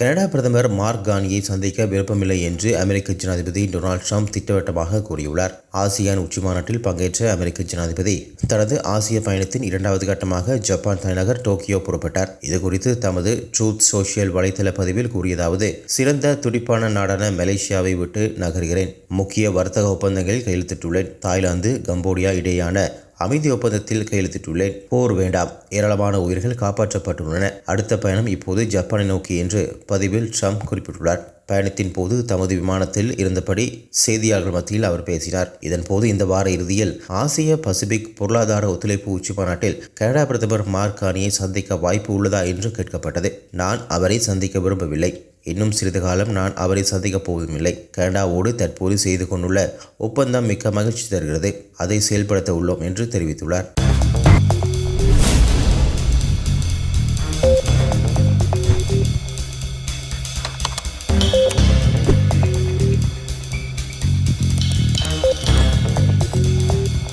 Canada பிரதமர் mark கானியை சந்திக்க விருப்பமில்லை என்று அமெரிக்க ஜனாதிபதி டொனால்ட் ட்ரம்ப் திட்டவட்டமாக கூறியுள்ளார். ஆசியான் உச்சிமாநாட்டில் பங்கேற்ற அமெரிக்க ஜனாதிபதி தனது ஆசிய பயணத்தின் இரண்டாவது கட்டமாக ஜப்பான் தலைநகர் டோக்கியோ புறப்பட்டார். இதுகுறித்து தமது ட்ரூத் சோஷியல் வலைதள பதிவில் கூறியதாவது சிறந்த துடிப்பான நாடான மலேசியாவை விட்டு நகர்கிறேன். முக்கிய வர்த்தக ஒப்பந்தங்களில் கையெழுத்திட்டுள்ளேன். தாய்லாந்து கம்போடியா இடையேயான அமைதி ஒப்பந்தத்தில் கையெழுத்திட்டுள்ளேன். போர் வேண்டாம். ஏராளமான உயிர்கள் காப்பாற்றப்பட்டுள்ளன. அடுத்த பயணம் இப்போது ஜப்பானை நோக்கி என்று பதிவில் ட்ரம்ப் குறிப்பிட்டுள்ளார். பயணத்தின் போது தமது விமானத்தில் இருந்தபடி செய்தியாளர்கள் மத்தியில் அவர் பேசினார். இதன்போது இந்த வார இறுதியில் ஆசிய பசிபிக் பொருளாதார ஒத்துழைப்பு உச்சி மாநாட்டில் கனடா பிரதமர் மார்க் கானியை சந்திக்க வாய்ப்பு உள்ளதா என்று கேட்கப்பட்டது. நான் அவரை சந்திக்க விரும்பவில்லை. இன்னும் சிறிது காலம் நான் அவரை சந்திக்கப் போவதுமில்லை. கனடாவோடு தற்போது செய்து கொண்டுள்ள ஒப்பந்தம் மிக்க மகிழ்ச்சி தருகிறது. அதை செயல்படுத்த உள்ளோம் என்று தெரிவித்துள்ளார்.